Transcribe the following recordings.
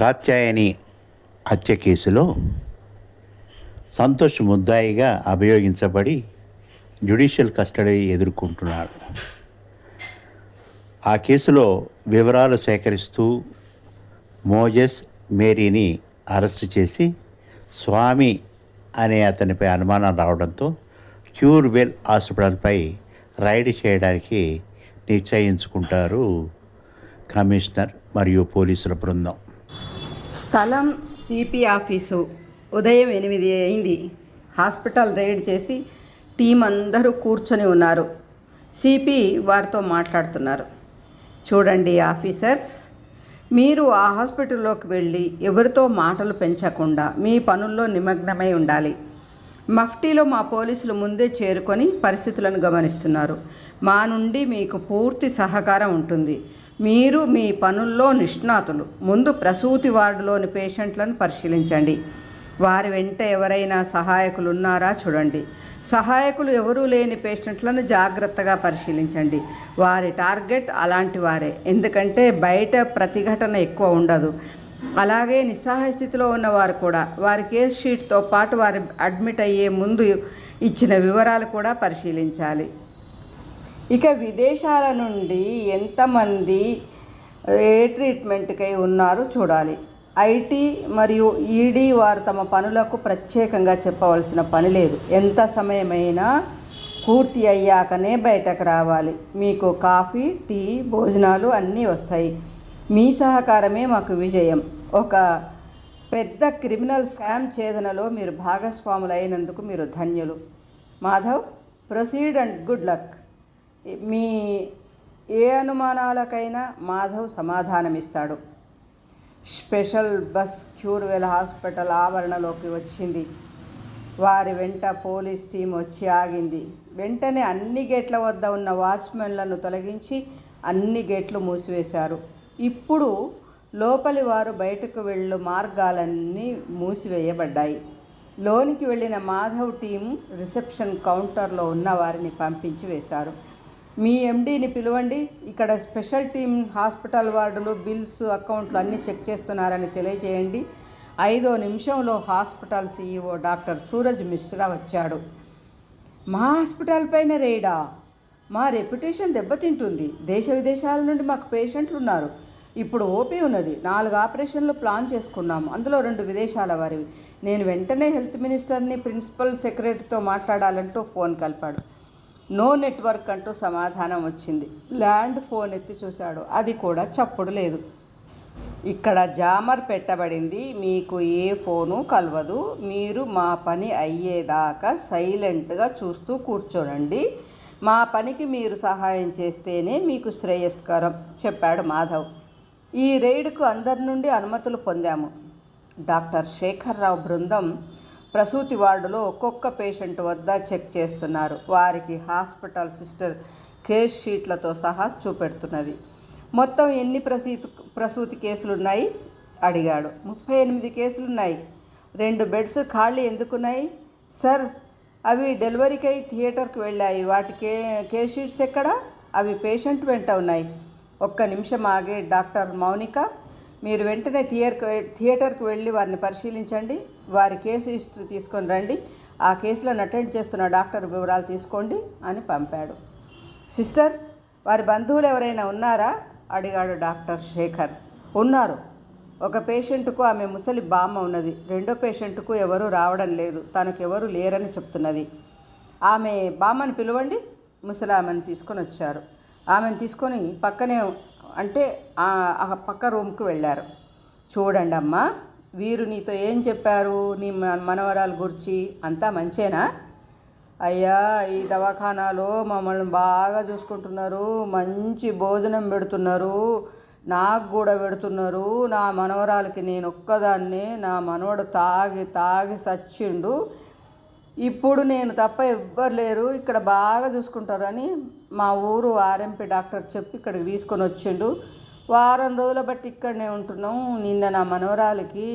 కాత్యాయని హత్య కేసులో సంతోష్ ముద్దాయిగా అభియోగించబడి జ్యుడిషియల్ కస్టడీ ఎదుర్కొంటున్నాడు. ఆ కేసులో వివరాలు సేకరిస్తూ మోజెస్ మేరీని అరెస్ట్ చేసి స్వామి అనే అతనిపై అనుమానం రావడంతో క్యూర్వెల్ హాస్పిటల్పై రైడ్ చేయడానికి నిశ్చయించుకుంటారు కమిషనర్ మరియు పోలీసుల బృందం. స్థలం సిపి ఆఫీసు. ఉదయం ఎనిమిది అయింది. హాస్పిటల్ రైడ్ చేసి టీం అందరూ కూర్చొని ఉన్నారు. సిపి వారితో మాట్లాడుతున్నారు. చూడండి ఆఫీసర్స్ మీరు ఆ హాస్పిటల్లోకి వెళ్ళి ఎవరితో మాటలు పెంచకుండా మీ పనుల్లో నిమగ్నమై ఉండాలి. మఫ్టీలో మా పోలీసులు ముందే చేరుకొని పరిస్థితులను గమనిస్తున్నారు. మా నుండి మీకు పూర్తి సహకారం ఉంటుంది. మీరు మీ పనుల్లో నిష్ణాతులు. ముందు ప్రసూతి వార్డులోని పేషెంట్లను పరిశీలించండి. వారి వెంట ఎవరైనా సహాయకులు ఉన్నారా చూడండి. సహాయకులు ఎవరూ లేని పేషెంట్లను జాగ్రత్తగా పరిశీలించండి. వారి టార్గెట్ అలాంటి వారే. ఎందుకంటే బయట ప్రతిఘటన ఎక్కువ ఉండదు. అలాగే నిస్సహాయ స్థితిలో ఉన్నవారు కూడా. వారి కేస్ షీట్తో పాటు వారి అడ్మిట్ అయ్యే ముందు ఇచ్చిన వివరాలు కూడా పరిశీలించాలి. ఇక విదేశాల నుండి ఎంతమంది ఏ ట్రీట్మెంట్కై ఉన్నారో చూడాలి. ఐటీ మరియు ఈడీ వారు తమ పనులకు ప్రత్యేకంగా చెప్పవలసిన పని లేదు. ఎంత సమయమైనా పూర్తి అయ్యాకనే బయటకు రావాలి. మీకు కాఫీ టీ భోజనాలు అన్నీ వస్తాయి. మీ సహకారమే మాకు విజయం. ఒక పెద్ద క్రిమినల్ స్కామ్ ఛేదనలో మీరు భాగస్వాములు అయినందుకు మీరు ధన్యులు. Madhav proceed and good luck. మీ ఏ అనుమానాలకైనా మాధవ్ సమాధానమిస్తాడు. స్పెషల్ బస్ క్యూర్వెల్ హాస్పిటల్ ఆవరణలోకి వచ్చింది. వారి వెంట పోలీస్ టీం వచ్చి ఆగింది. వెంటనే అన్ని గేట్ల వద్ద ఉన్న వాచ్మెన్లను తొలగించి అన్ని గేట్లు మూసివేశారు. ఇప్పుడు లోపలి వారు బయటకు వెళ్ళు మార్గాలన్నీ మూసివేయబడ్డాయి. లోనికి వెళ్ళిన మాధవ్ టీం రిసెప్షన్ కౌంటర్లో ఉన్న వారిని పంపించి వేశారు. మీ ఎండీని పిలవండి. ఇక్కడ స్పెషల్ టీం హాస్పిటల్ వార్డులు బిల్స్ అకౌంట్లు అన్నీ చెక్ చేస్తున్నారని తెలియజేయండి. ఐదో నిమిషంలో hospital CEO doctor Suraj Mishra వచ్చాడు. మా హాస్పిటల్ పైన రేడా? మా రెప్యుటేషన్ దెబ్బతింటుంది. దేశ విదేశాల నుండి మాకు పేషెంట్లు ఉన్నారు ఇప్పుడు ఓపీ ఉన్నది. నాలుగు ఆపరేషన్లు ప్లాన్ చేసుకున్నాము. అందులో రెండు విదేశాల వారివి. నేను వెంటనే హెల్త్ మినిస్టర్ని ప్రిన్సిపల్ సెక్రటరీతో మాట్లాడాలంటూ ఫోన్ కలిపాడు. నో నెట్వర్క్ అంటూ సమాధానం వచ్చింది. ల్యాండ్ ఫోన్ ఎత్తి చూశాడు. అది కూడా చప్పుడు లేదు. ఇక్కడ జామర్ పెట్టబడింది. మీకు ఏ ఫోను కలవదు. మీరు మా పని అయ్యేదాకా సైలెంట్గా చూస్తూ కూర్చోనండి. మా పనికి మీరు సహాయం చేస్తేనే మీకు శ్రేయస్కరం చెప్పాడు మాధవ్. ఈ రైడ్కు అందరి నుండి అనుమతులు పొందాము. డాక్టర్ శేఖర్రావు బృందం ప్రసూతి వార్డులో ఒక్కొక్క పేషెంట్ వద్ద చెక్ చేస్తున్నారు. వారికి హాస్పిటల్ సిస్టర్ కేస్ షీట్లతో సహా చూపెడుతున్నది. మొత్తం ఎన్ని ప్రసూతి ప్రసూతి కేసులు ఉన్నాయి అడిగాడు. ముప్పై ఎనిమిది కేసులు ఉన్నాయి రెండు బెడ్స్ ఖాళీ ఎందుకున్నాయి? సార్ అవి డెలివరీకై థియేటర్కి వెళ్ళాయి. వాటి కే కేస్ షీట్స్ ఎక్కడ? అవి పేషెంట్ వెంట ఉన్నాయి. ఒక్క నిమిషం ఆగే డాక్టర్ మౌనిక. మీరు వెంటనే థియేటర్కి థియేటర్కి వెళ్ళి వారిని పరిశీలించండి. వారి కేసు హిస్టరీ తీసుకొని రండి. ఆ కేసులను అటెండ్ చేస్తున్న డాక్టర్ వివరాలు తీసుకోండి అని పంపాడు. సిస్టర్ వారి బంధువులు ఎవరైనా ఉన్నారా? అడిగాడు డాక్టర్ శేఖర్. ఉన్నారు. ఒక పేషెంట్కు ఆమె ముసలి బామ్మ ఉన్నది. రెండో పేషెంట్కు ఎవరూ రావడం లేదు. తనకు ఎవరు లేరని చెప్తున్నది. ఆమె బామ్మని పిలవండి. ముసలామెను తీసుకొని వచ్చారు. ఆమెను తీసుకొని పక్కనే అంటే ఆ పక్క రూమ్కి వెళ్ళారు. చూడండి అమ్మా వీరు నీతో ఏం చెప్పారు? నీ మ- మనవరాలు గురించి అంతా మంచేనా? అయ్యా ఈ దవాఖానాలో మమ్మల్ని బాగా చూసుకుంటున్నారు మంచి భోజనం పెడుతున్నారు నాకు కూడా పెడుతున్నారు. నా మనవరాలకి నేను ఒక్కదాన్ని నా మనవడు తాగి తాగి సచ్చిండు. ఇప్పుడు నేను తప్ప ఎవ్వరు లేరు ఇక్కడ బాగా చూసుకుంటారు అని మా ఊరు ఆర్ఎంపీ డాక్టర్ చెప్పి ఇక్కడికి తీసుకొని వచ్చిండు. వారం రోజుల బట్టి ఇక్కడనే ఉంటున్నాం. నిన్న నా మనవరాలకి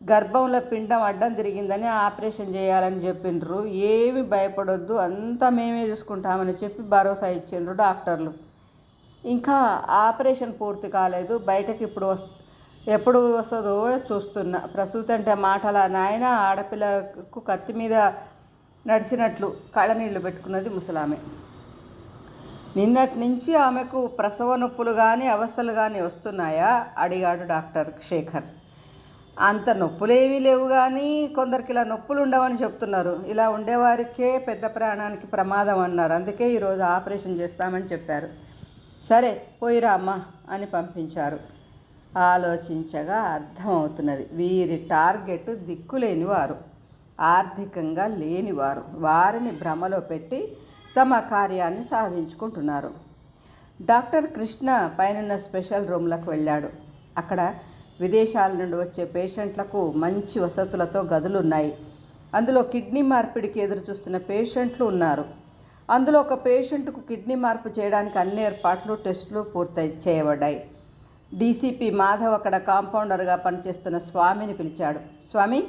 గర్భంలో పిండం అడ్డం తిరిగిందని ఆపరేషన్ చేయాలని చెప్పిండ్రు. ఏమి భయపడొద్దు. అంతా మేమే చూసుకుంటామని చెప్పి భరోసా ఇచ్చిండ్రు డాక్టర్లు. ఇంకా ఆపరేషన్ పూర్తి కాలేదు. బయటకి ఇప్పుడు వస్ ఎప్పుడు వస్తుందో చూస్తున్నా. ప్రసూతి అంటే మాటల నాయన ఆడపిల్లకు కత్తి మీద నడిచినట్లు కళ్ళనీళ్ళు పెట్టుకున్నది ముసలామె. నిన్నటి నుంచి ఆమెకు ప్రసవ నొప్పులు కానీ అవస్థలు కానీ వస్తున్నాయా? అడిగాడు డాక్టర్ శేఖర్. అంత నొప్పులేమీ లేవు కానీ కొందరికి ఇలా నొప్పులు ఉండవని చెప్తున్నారు. ఇలా ఉండేవారికే పెద్ద ప్రాణానికి ప్రమాదం అన్నారు. అందుకే ఈరోజు ఆపరేషన్ చేస్తామని చెప్పారు. సరే పోయిరా అమ్మ అని పంపించారు. ఆలోచించగా అర్థమవుతున్నది. వీరి టార్గెట్ దిక్కులేని వారు ఆర్థికంగా లేనివారు. వారిని భ్రమలో పెట్టి తమ కార్యాన్ని సాధించుకుంటున్నారు. డాక్టర్ కృష్ణ పైనున్న స్పెషల్ రూమ్లకు వెళ్ళాడు. అక్కడ విదేశాల నుండి వచ్చే పేషెంట్లకు మంచి వసతులతో గదులు ఉన్నాయి అందులో కిడ్నీ మార్పిడికి ఎదురు చూస్తున్న పేషెంట్లు ఉన్నారు. అందులో ఒక పేషెంట్కు కిడ్నీ మార్పు చేయడానికి అన్ని ఏర్పాట్లు టెస్టులు పూర్తి చేయబడ్డాయి. డీసీపీ మాధవ్ అక్కడ కాంపౌండర్గా పనిచేస్తున్న స్వామిని పిలిచాడు. స్వామి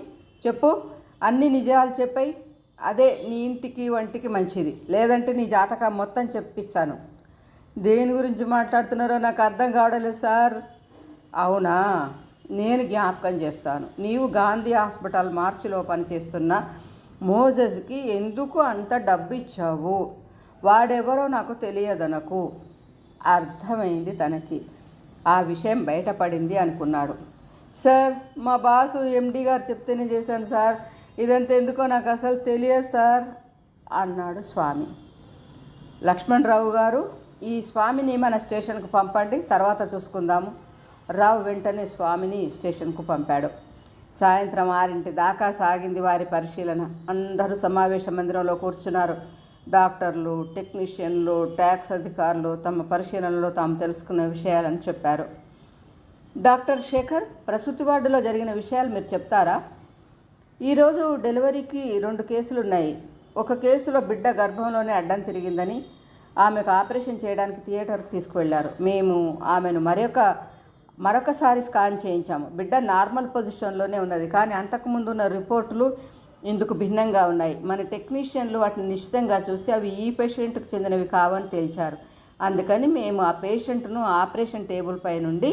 చెప్పు అన్ని నిజాలు చెప్పాయి. అదే నీ ఇంటికి వంటికి మంచిది. లేదంటే నీ జాతకం మొత్తం చెప్పిస్తాను. దేని గురించి మాట్లాడుతున్నారో నాకు అర్థం కావడం లేదు సార్. అవునా? నేను జ్ఞాపకం చేస్తాను. నీవు గాంధీ హాస్పిటల్ మార్చిలో పనిచేస్తున్న మోజెస్కి ఎందుకు అంత డబ్బు ఇచ్చావు వాడెవరో నాకు తెలియదనకు. అర్థమైంది తనకి. ఆ విషయం బయటపడింది అనుకున్నాడు. సార్ మా బాసు ఎండి గారు చెప్తేనే చేశాను సార్. ఇదంతా ఎందుకో నాకు అసలు తెలియదు సార్ అన్నాడు స్వామి. లక్ష్మణరావు గారు ఈ స్వామిని మన స్టేషన్కు పంపండి తర్వాత చూసుకుందాము. రావు వెంటనే స్వామిని స్టేషన్కు పంపాడు. సాయంత్రం ఆరింటి దాకా సాగింది వారి పరిశీలన. అందరూ సమావేశ మందిరంలో కూర్చున్నారు. డాక్టర్లు టెక్నీషియన్లు ట్యాక్స్ అధికారులు తమ పరిశీలనలో తాము తెలుసుకున్న విషయాలని చెప్పారు. డాక్టర్ శేఖర్ ప్రసూతి వార్డులో జరిగిన విషయాలు మీరు చెప్తారా? ఈరోజు డెలివరీకి రెండు కేసులు ఉన్నాయి ఒక కేసులో బిడ్డ గర్భంలోనే అడ్డం తిరిగిందని ఆమెకు ఆపరేషన్ చేయడానికి థియేటర్కి తీసుకువెళ్ళారు మేము ఆమెను మరొక మరొకసారి స్కాన్ చేయించాము. బిడ్డ నార్మల్ పొజిషన్లోనే ఉన్నది. కానీ అంతకుముందు ఉన్న రిపోర్టులు ఇందుకు భిన్నంగా ఉన్నాయి. మన టెక్నీషియన్లు వాటిని నిశ్చితంగా చూసి అవి ఈ పేషెంట్కు చెందినవి కావని తేల్చారు. అందుకని మేము ఆ పేషెంట్ను ఆపరేషన్ టేబుల్ పై నుండి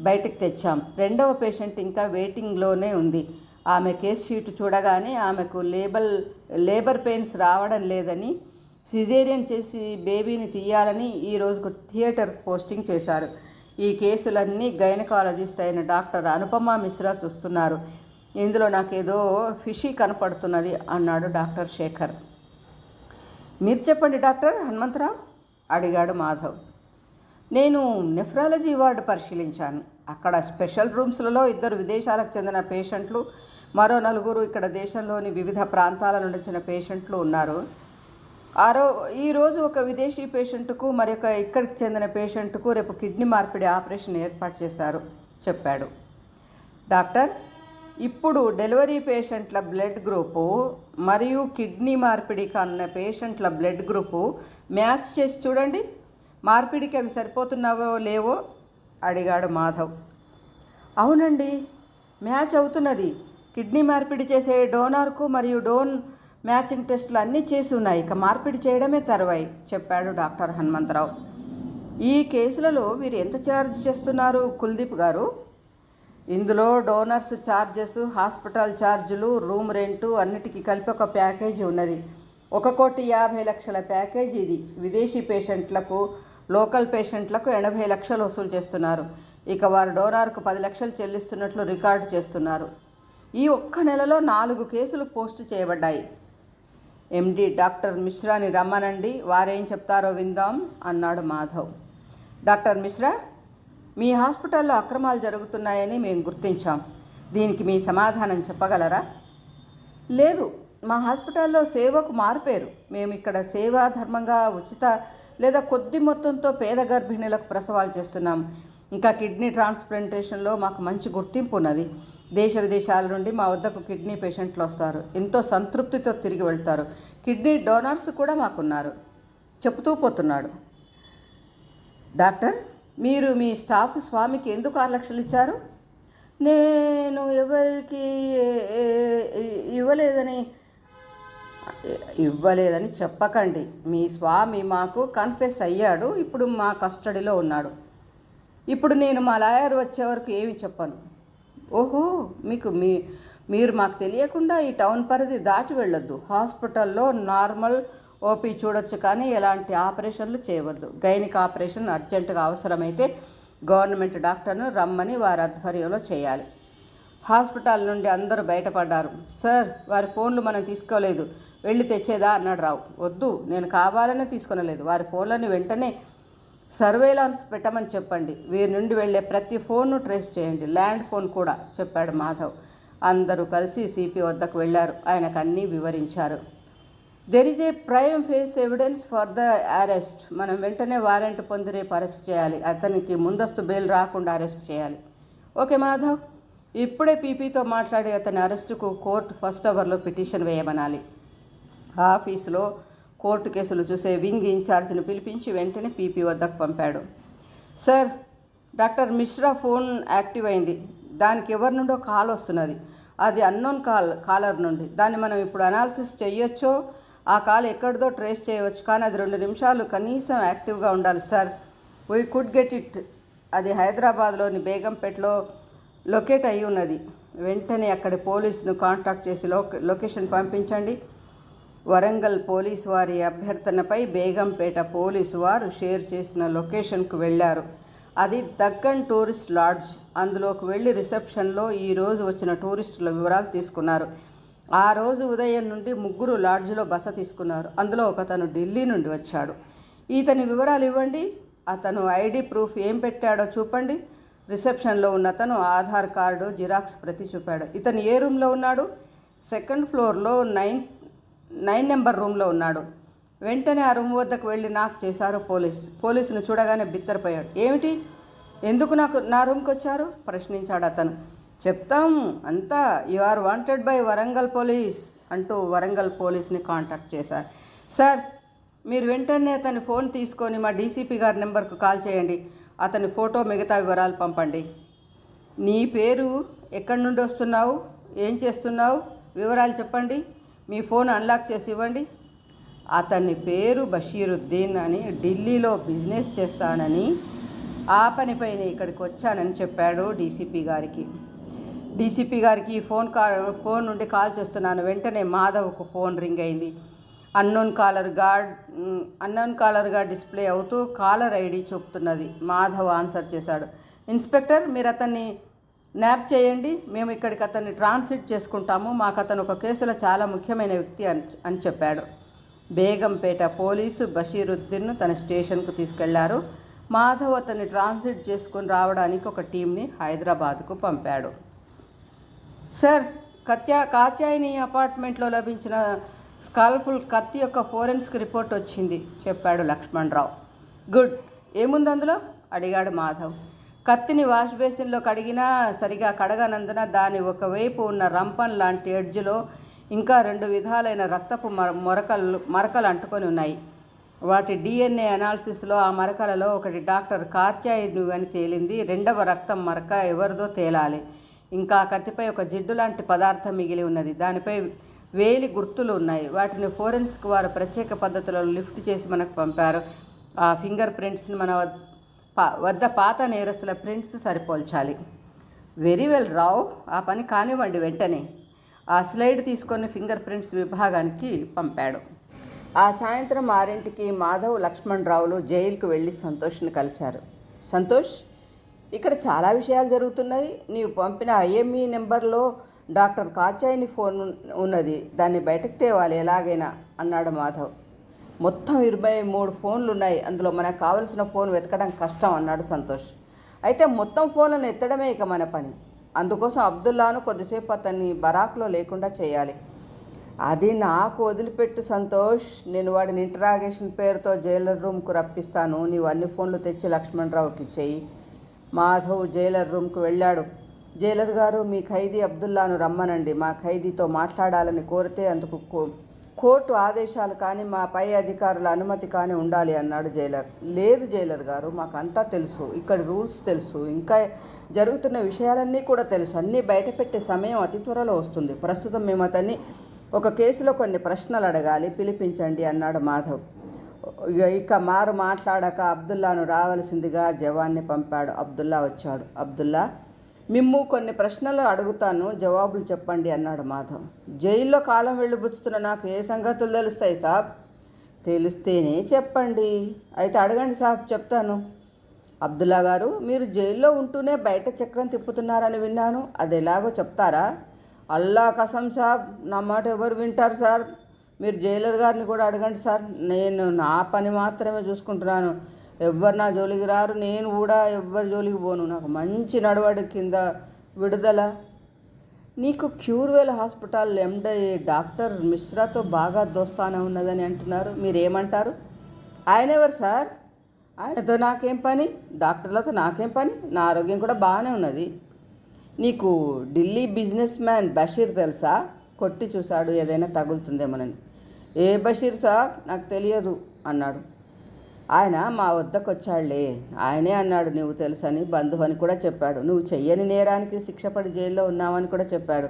బయటకు తెచ్చాం. రెండవ పేషెంట్ ఇంకా వెయిటింగ్లోనే ఉంది. ఆమె కేస్ షీట్ చూడగానే ఆమెకు లేబల్ లేబర్ పెయిన్స్ రావడం లేదని సిజేరియన్ చేసి బేబీని తీయాలని ఈ రోజుకు థియేటర్ పోస్టింగ్ చేశారు. ఈ కేసులన్నీ గైనకాలజిస్ట్ అయిన డాక్టర్ అనుపమ మిశ్రా చూస్తున్నారు. ఇందులో నాకేదో ఫిషీ కనపడుతున్నది అన్నాడు డాక్టర్ శేఖర్. మీరు చెప్పండి డాక్టర్ హనుమంతరావు? అడిగాడు మాధవ్. నేను నెఫ్రాలజీ వార్డు పరిశీలించాను. అక్కడ స్పెషల్ రూమ్స్లలో ఇద్దరు విదేశాలకు చెందిన పేషెంట్లు మరో నలుగురు ఇక్కడ దేశంలోని వివిధ ప్రాంతాల నుండి వచ్చిన పేషెంట్లు ఉన్నారు. ఆరో ఈరోజు ఒక విదేశీ పేషెంట్కు మరొక ఇక్కడికి చెందిన పేషెంట్కు రేపు కిడ్నీ మార్పిడి ఆపరేషన్ ఏర్పాటు చేశారు చెప్పాడు. డాక్టర్ ఇప్పుడు డెలివరీ పేషెంట్ల బ్లడ్ గ్రూపు మరియు కిడ్నీ మార్పిడి కన్న పేషెంట్ల బ్లడ్ గ్రూపు మ్యాచ్ చేసి చూడండి. మార్పిడికి అవి సరిపోతున్నావో లేవో అడిగాడు మాధవ్. అవునండి మ్యాచ్ అవుతున్నది. కిడ్నీ మార్పిడి చేసే డోనార్కు మరియు డోన్ మ్యాచింగ్ టెస్టులు అన్నీ చేసి ఉన్నాయి. ఇక మార్పిడి చేయడమే తర్వాయి చెప్పాడు డాక్టర్ హనుమంతరావు. ఈ కేసులలో వీరు ఎంత ఛార్జ్ చేస్తున్నారు కుల్దీప్ గారు? ఇందులో డోనర్స్ ఛార్జెస్ హాస్పిటల్ ఛార్జులు రూమ్ రెంటు అన్నిటికీ కలిపి ఒక ప్యాకేజీ ఉన్నది. ఒక కోటి యాభై లక్షల ప్యాకేజీ ఇది. విదేశీ పేషెంట్లకు లోకల్ పేషెంట్లకు ఎనభై లక్షలు వసూలు చేస్తున్నారు. ఇక వారు డోనార్కు పది లక్షలు చెల్లిస్తున్నట్లు రికార్డు చేస్తున్నారు. ఈ ఒక్క నెలలో నాలుగు కేసులు పోస్టు చేయబడ్డాయి. ఎండి డాక్టర్ మిశ్రాని రమ్మనండి వారేం చెప్తారో విందాం అన్నాడు మాధవ్. డాక్టర్ మిశ్రా మీ హాస్పిటల్లో అక్రమాలు జరుగుతున్నాయని మేము గుర్తించాం. దీనికి మీ సమాధానం చెప్పగలరా? లేదు మా హాస్పిటల్లో సేవకు మారిపోయారు మేము ఇక్కడ సేవా ధర్మంగా ఉచిత లేదా కొద్ది మొత్తంతో పేద గర్భిణీలకు ప్రసవాలు చేస్తున్నాం. ఇంకా కిడ్నీ ట్రాన్స్ప్లాంటేషన్లో మాకు మంచి గుర్తింపు ఉన్నది. దేశ విదేశాల నుండి మా వద్దకు కిడ్నీ పేషెంట్లు వస్తారు. ఎంతో సంతృప్తితో తిరిగి వెళ్తారు. కిడ్నీ డోనర్స్ కూడా మాకున్నారు. చెబుతూ పోతున్నాడు. డాక్టర్ మీరు మీ స్టాఫ్ స్వామికి ఎందుకు ఆరు లక్షలు ఇచ్చారు? నేను ఎవరికి ఇవ్వలేదని ఇవ్వలేదని చెప్పకండి. మీ స్వామి మాకు కన్ఫెస్ అయ్యాడు. ఇప్పుడు మా కస్టడీలో ఉన్నాడు. ఇప్పుడు నేను మా లాయర్ వచ్చే వరకు ఏమి చెప్పను? ఓహో మీకు మీ మీరు మాకు తెలియకుండా ఈ టౌన్ పరిధి దాటి వెళ్ళొద్దు. హాస్పిటల్లో నార్మల్ ఓపీ చూడొచ్చు కానీ ఎలాంటి ఆపరేషన్లు చేయవద్దు. గైనిక్ ఆపరేషన్ అర్జెంటుగా అవసరమైతే గవర్నమెంట్ డాక్టర్ను రమ్మని వారి ఆధ్వర్యంలో చేయాలి. హాస్పిటల్ నుండి అందరూ బయటపడ్డారు. సార్ వారి ఫోన్లు మనం తీసుకోలేదు. వెళ్ళి తెచ్చేదా అన్నాడు రావు. వద్దు నేను కావాలని తీసుకొనలేదు. వారి ఫోన్లను వెంటనే సర్వేలాన్స్ పెట్టమని చెప్పండి. వీరి నుండి వెళ్ళే ప్రతి ఫోన్ను ట్రేస్ చేయండి. ల్యాండ్ ఫోన్ కూడా చెప్పాడు మాధవ్. అందరూ కలిసి సిపి వద్దకు వెళ్ళారు. ఆయనకు అన్నీ వివరించారు. There is a prima facie evidence for the arrest మనం వెంటనే వారెంట్ పొంది రేపు అరెస్ట్ చేయాలి. అతనికి ముందస్తు బెయిల్ రాకుండా అరెస్ట్ చేయాలి. ఓకే మాధవ్. ఇప్పుడే పీపీతో మాట్లాడి అతని అరెస్టుకు కోర్టు ఫస్ట్ అవర్లో పిటిషన్ వేయమనాలి. ఆఫీసులో కోర్టు కేసులు చూసే వింగ్ ఇన్ఛార్జ్ని పిలిపించి వెంటనే పీపీ వద్దకు పంపాడు. Sir doctor Mishra phone active అయింది. దానికి ఎవరి నుండో కాల్ వస్తున్నది. అది అన్నోన్ కాల్ కాలర్ నుండి. దాన్ని మనం ఇప్పుడు అనాలిసిస్ చేయొచ్చో ఆ కాల్ ఎక్కడిదో ట్రేస్ చేయవచ్చు. కానీ అది రెండు నిమిషాలు కనీసం యాక్టివ్గా ఉండాలి sir. We could get it. అది హైదరాబాద్లోని బేగంపేటలో లొకేట్ అయి ఉన్నది వెంటనే అక్కడి పోలీసును కాంటాక్ట్ చేసి లొకేషన్ పంపించండి. వరంగల్ పోలీసు వారి అభ్యర్థనపై బేగంపేట పోలీసు వారు షేర్ చేసిన లొకేషన్కు వెళ్ళారు. అది దక్కన్ టూరిస్ట్ లాడ్జ్. అందులోకి వెళ్ళి రిసెప్షన్లో ఈ రోజు వచ్చిన టూరిస్టుల వివరాలు తీసుకున్నారు. ఆ రోజు ఉదయం నుండి ముగ్గురు లాడ్జ్లో బస తీసుకున్నారు. అందులో ఒకతను ఢిల్లీ నుండి వచ్చాడు. ఇతని వివరాలు ఇవ్వండి. అతను ఐడి ప్రూఫ్ ఏం పెట్టాడో చూపండి. రిసెప్షన్లో ఉన్న అతను ఆధార్ కార్డు జిరాక్స్ ప్రతి చూపాడు. ఇతను ఏ రూమ్లో ఉన్నాడు? సెకండ్ ఫ్లోర్లో నైన్ నైన్ నెంబర్ రూమ్లో ఉన్నాడు. వెంటనే ఆ రూమ్ వద్దకు వెళ్ళి నాకు చేశారు పోలీస్. పోలీసును చూడగానే బిత్తరపోయాడు. ఏమిటి? ఎందుకు నాకు నా రూమ్కి వచ్చారు? ప్రశ్నించాడు అతను. చెప్తాం. అంతా. You are wanted by Warangal police అంటూ వరంగల్ పోలీస్ని కాంటాక్ట్ చేశారు. సార్ మీరు వెంటనే అతని ఫోన్ తీసుకొని మా డీసీపీ గారి నెంబర్కు కాల్ చేయండి. అతని ఫోటో మిగతా వివరాలు పంపండి. నీ పేరు ఎక్కడి నుండి వస్తున్నావు? ఏం చేస్తున్నావు? వివరాలు చెప్పండి. మీ ఫోన్ అన్లాక్ చేసి ఇవ్వండి. అతని పేరు బషీరుద్దీన్ అని ఢిల్లీలో బిజినెస్ చేస్తానని ఆ పనిపైన ఇక్కడికి వచ్చానని చెప్పాడు డీసీపీ గారికి. డీసీపీ గారికి ఈ ఫోన్ కా ఫోన్ నుండి కాల్ చేస్తున్నాను. వెంటనే మాధవ్కు ఫోన్ రింగ్ అయింది. అన్నోన్ కాలర్ గార్డ్ అన్నోన్ కాలర్గా డిస్ప్లే అవుతూ కాలర్ ఐడి చూపుతున్నది. మాధవ్ ఆన్సర్ చేశాడు. ఇన్స్పెక్టర్ మీరు అతన్ని న్యాప్ చేయండి. మేము ఇక్కడికి అతన్ని ట్రాన్స్లేట్ చేసుకుంటాము. మాకు అతను ఒక కేసులో చాలా ముఖ్యమైన వ్యక్తి అని అని చెప్పాడు. బేగంపేట పోలీసు బషీరుద్దీన్ను తన స్టేషన్కు తీసుకెళ్ళారు. మాధవ్ అతన్ని ట్రాన్స్లేట్ చేసుకుని రావడానికి ఒక టీంని హైదరాబాద్కు పంపాడు. సార్ కత్యా కాత్యాయని అపార్ట్మెంట్లో లభించిన స్కాల్ఫుల్ కత్తి యొక్క ఫోరెన్సిక్ రిపోర్ట్ వచ్చింది చెప్పాడు లక్ష్మణరావు. గుడ్. ఏముంది అందులో? అడిగాడు మాధవ్. కత్తిని వాష్ బేసిన్లో కడిగినా సరిగా కడగనందున దాని ఒకవైపు ఉన్న రంపన్ లాంటి ఎడ్జ్లో ఇంకా రెండు విధాలైన రక్తపు మర మొరకలు మరకలు అంటుకొని ఉన్నాయి. వాటి డిఎన్ఏ అనాలిసిస్లో ఆ మరకలలో ఒకటి డాక్టర్ కాత్యాయని అని తేలింది. రెండవ రక్తం మరక ఎవరిదో తేలాలి. ఇంకా కత్తిపై ఒక జిడ్డు లాంటి పదార్థం మిగిలి ఉన్నది. దానిపై వేలి గుర్తులు ఉన్నాయి. వాటిని ఫోరెన్సిక్ వారు ప్రత్యేక పద్ధతులలో లిఫ్ట్ చేసి మనకు పంపారు. ఆ ఫింగర్ ప్రింట్స్ని మన వద్ద పాత నేరస్తుల ప్రింట్స్ సరిపోల్చాలి. Very well Rao. ఆ పని కానివ్వండి వెంటనే. ఆ స్లైడ్ తీసుకొని ఫింగర్ ప్రింట్స్ విభాగానికి పంపాడు. ఆ సాయంత్రం ఆరింటికి మాధవ్ లక్ష్మణ్ రావులు జైలుకు వెళ్ళి సంతోష్ని కలిశారు. సంతోష్ ఇక్కడ చాలా విషయాలు జరుగుతున్నాయి. నీవు పంపిన ఐఎంఈ నెంబర్లో డాక్టర్ కాచాయిని ఫోన్ ఉన్నది. దాన్ని బయటకు తేవాలి ఎలాగైనా అన్నాడు మాధవ్. మొత్తం ఇరవై మూడు ఫోన్లు ఉన్నాయి. అందులో మనకు కావలసిన ఫోన్ వెతకడం కష్టం అన్నాడు సంతోష్. అయితే మొత్తం ఫోన్లను ఎత్తడమే ఇక మన పని. అందుకోసం అబ్దుల్లాను కొద్దిసేపు అతన్ని బరాక్లో లేకుండా చేయాలి. అది నాకు వదిలిపెట్టు సంతోష్. నేను వాడిని ఇంటరాగేషన్ పేరుతో జైలర్ రూమ్కు రప్పిస్తాను. నీవు అన్ని ఫోన్లు తెచ్చి లక్ష్మణరావుకి ఇచ్చేయి మాధవ్ జైలర్ రూమ్కు వెళ్ళాడు. జైలర్ గారు మీ ఖైదీ అబ్దుల్లాను రమ్మనండి. మా ఖైదీతో మాట్లాడాలని కోరితే అందుకు కో- కోర్టు ఆదేశాలు కానీ మా పై అధికారుల అనుమతి కానీ ఉండాలి అన్నాడు జైలర్. లేదు జైలర్ గారు మాకు అంతా తెలుసు. ఇక్కడ రూల్స్ తెలుసు. ఇంకా జరుగుతున్న విషయాలన్నీ కూడా తెలుసు. అన్నీ బయటపెట్టే సమయం అతి త్వరలో వస్తుంది. ప్రస్తుతం మేము అతన్ని ఒక కేసులో కొన్ని ప్రశ్నలు అడగాలి పిలిపించండి అన్నాడు మాధవ్. ఇక ఇక మారు మాట్లాడాక అబ్దుల్లాను రావలసిందిగా జవాన్ని పంపాడు. అబ్దుల్లా వచ్చాడు. అబ్దుల్లా మిమ్ము కొన్ని ప్రశ్నలు అడుగుతాను జవాబులు చెప్పండి అన్నాడు మాధవ్. జైల్లో కాలం వెళ్ళిపుచ్చుతున్న నాకు ఏ సంగతులు తెలుస్తాయి సాబ్? తెలిస్తేనే చెప్పండి. అయితే అడగండి సాబ్ చెప్తాను. అబ్దుల్లా గారు మీరు జైల్లో ఉంటూనే బయట చక్రం తిప్పుతున్నారని విన్నాను. అది ఎలాగో చెప్తారా? అల్లా కసం సాబ్ నా మాట ఎవరు వింటారు సార్? మీరు జైలర్ గారిని కూడా అడగండి సార్. నేను నా పని మాత్రమే చూసుకుంటున్నాను. ఎవ్వరు నా జోలికి రారు నేను కూడా ఎవ్వరి జోలికి పోను. నాకు మంచి నడవడి కింద విడుదల. నీకు క్యూర్వెల్ హాస్పిటల్ ఎండై డాక్టర్ మిశ్రాతో బాగా దోస్తానే ఉన్నదని అంటున్నారు. మీరేమంటారు? ఆయన ఎవరు సార్? ఆయనతో నాకేం పని? డాక్టర్లతో నాకేం పని? నా ఆరోగ్యం కూడా బాగానే ఉన్నది. నీకు ఢిల్లీ బిజినెస్ మ్యాన్ బషీర్ తెలుసా? కొట్టి చూశాడు ఏదైనా తగులుతుందేమోనని. ఏ బషీర్ సాబ్? నాకు తెలియదు అన్నాడు. ఆయన మా వద్దకు ఆయనే అన్నాడు నువ్వు తెలుసని బంధువు అని కూడా చెప్పాడు. నువ్వు చెయ్యని నేరానికి శిక్షపడి జైల్లో ఉన్నావని కూడా చెప్పాడు.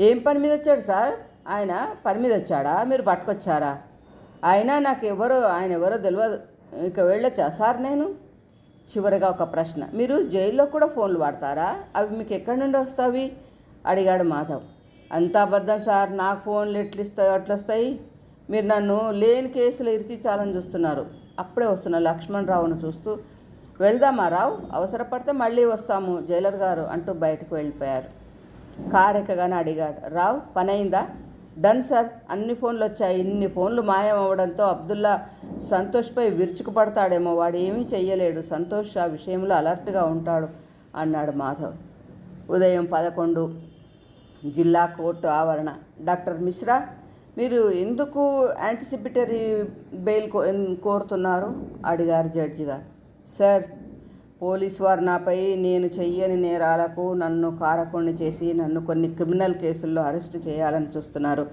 ఏం పని మీద వచ్చాడు సార్? ఆయన పని మీద వచ్చాడా? మీరు పట్టుకొచ్చారా? అయినా నాకు ఎవరో ఆయన ఎవరో తెలియదు ఇక వెళ్ళొచ్చా సార్ నేను? చివరిగా ఒక ప్రశ్న. మీరు జైల్లో కూడా ఫోన్లు వాడతారా? అవి మీకు ఎక్కడి నుండి వస్తావి? అడిగాడు మాధవ్. అంతా అబద్ధం సార్. నాకు ఫోన్లు ఎట్లు ఇస్తాయి అట్లా వస్తాయి మీరు నన్ను లేని కేసులు ఇరికించాలని చూస్తున్నారు. అప్పుడే వస్తున్న లక్ష్మణ్ రావును చూస్తూ వెళ్దామా రావు? అవసరపడితే మళ్ళీ వస్తాము జైలర్ గారు అంటూ బయటకు వెళ్ళిపోయారు. కారెక్కగానే అడిగాడు. రావు పనైందా? డన్ సార్ అన్ని ఫోన్లు వచ్చాయి ఇన్ని ఫోన్లు మాయం అవ్వడంతో అబ్దుల్లా సంతోష్పై విరుచుకుపడతాడేమో వాడు ఏమీ చెయ్యలేడు. సంతోష్ ఆ విషయంలో అలర్ట్గా ఉంటాడు అన్నాడు మాధవ్. ఉదయం పదకొండు జిల్లా కోర్టు ఆవరణ. డాక్టర్ మిశ్రా మీరు ఎందుకు యాంటిసిపిటరీ బెయిల్ కో కోరుతున్నారు? అడిగారు జడ్జి గారు. సార్ పోలీస్ వారు నాపై నేను చెయ్యని నేరాలకు నన్ను కారకుణ్ణి చేసి నన్ను కొన్ని క్రిమినల్ కేసుల్లో అరెస్ట్ చేయాలని చూస్తున్నారు.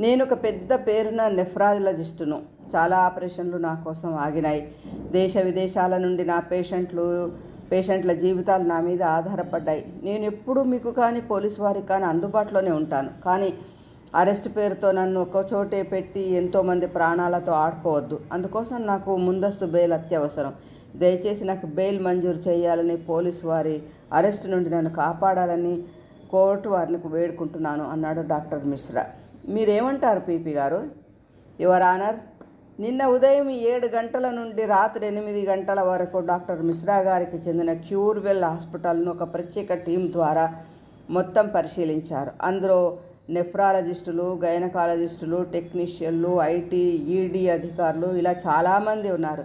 నేను ఒక పెద్ద పేరున నెఫ్రాలజిస్టును చాలా ఆపరేషన్లు నా కోసం ఆగినాయి. దేశ విదేశాల నుండి నా పేషెంట్లు పేషెంట్ల జీవితాలు నా మీద ఆధారపడ్డాయి. నేను ఎప్పుడూ మీకు కానీ పోలీస్ వారికి కానీ అందుబాటులోనే ఉంటాను. కానీ అరెస్ట్ పేరుతో నన్ను ఒక చోటే పెట్టి ఎంతోమంది ప్రాణాలతో ఆడుకోవద్దు. అందుకోసం నాకు ముందస్తు బెయిల్ అత్యవసరం. దయచేసి నాకు బెయిల్ మంజూరు చేయాలని పోలీసు వారి అరెస్ట్ నుండి నన్ను కాపాడాలని కోర్టు వారిని వేడుకుంటున్నాను అన్నాడు డాక్టర్ మిశ్రా. మీరేమంటారు పీపీ గారు? యువర్ ఆనర్ నిన్న ఉదయం ఏడు గంటల నుండి రాత్రి ఎనిమిది గంటల వరకు డాక్టర్ మిశ్రా గారికి చెందిన క్యూర్వెల్ హాస్పిటల్ను ఒక ప్రత్యేక టీం ద్వారా మొత్తం పరిశీలించారు. అందులో నెఫ్రాలజిస్టులు గైనకాలజిస్టులు టెక్నీషియన్లు ఐటీ ఈడీ అధికారులు ఇలా చాలామంది ఉన్నారు.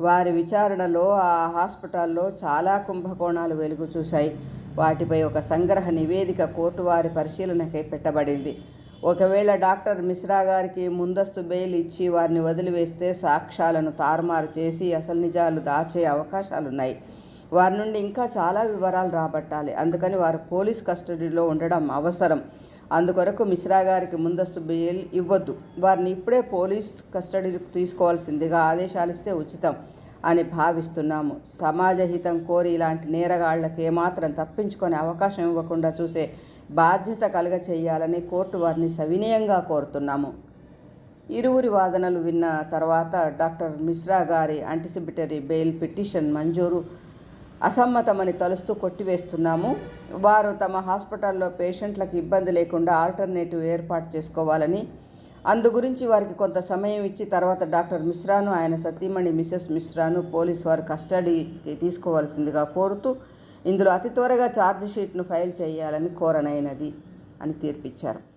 వారి విచారణలో ఆ హాస్పిటల్లో చాలా కుంభకోణాలు వెలుగు చూశాయి. వాటిపై ఒక సంగ్రహ నివేదిక కోర్టు వారి పరిశీలనకై పెట్టబడింది. ఒకవేళ డాక్టర్ మిశ్రా గారికి ముందస్తు బెయిల్ ఇచ్చి వారిని వదిలివేస్తే సాక్ష్యాలను తారుమారు చేసి అసలు నిజాలు దాచే అవకాశాలున్నాయి. వారి నుండి ఇంకా చాలా వివరాలు రాబట్టాలి. అందుకని వారు పోలీస్ కస్టడీలో ఉండడం అవసరం. అందుకొరకు మిశ్రా గారికి ముందస్తు బెయిల్ ఇవ్వద్దు. వారిని ఇప్పుడే పోలీస్ కస్టడీకి తీసుకోవాల్సిందిగా ఆదేశాలు ఇస్తే ఉచితం అని భావిస్తున్నాము. సమాజ హితం కోరి ఇలాంటి నేరగాళ్ళకు ఏమాత్రం తప్పించుకునే అవకాశం ఇవ్వకుండా చూసే బాధ్యత కలుగ చేయాలని కోర్టు వారిని సవినయంగా కోరుతున్నాము. ఇరువురి వాదనలు విన్న తర్వాత డాక్టర్ మిశ్రా గారి అంటిసిబిటరీ బెయిల్ పిటిషన్ మంజూరు అసమ్మతమని తలుస్తూ కొట్టివేస్తున్నాము. వారు తమ హాస్పిటల్లో పేషెంట్లకు ఇబ్బంది లేకుండా ఆల్టర్నేటివ్ ఏర్పాటు చేసుకోవాలని. అందు గురించి వారికి కొంత సమయం ఇచ్చి తర్వాత డాక్టర్ మిశ్రాను ఆయన సతీమణి మిసెస్ మిశ్రాను పోలీస్ వారు కస్టడీకి తీసుకోవాల్సిందిగా కోరుతూ ఇందులో అతి త్వరగా ఛార్జ్ షీట్ను ఫైల్ చేయాలని కోరనైనది అని తీర్పిచ్చారు.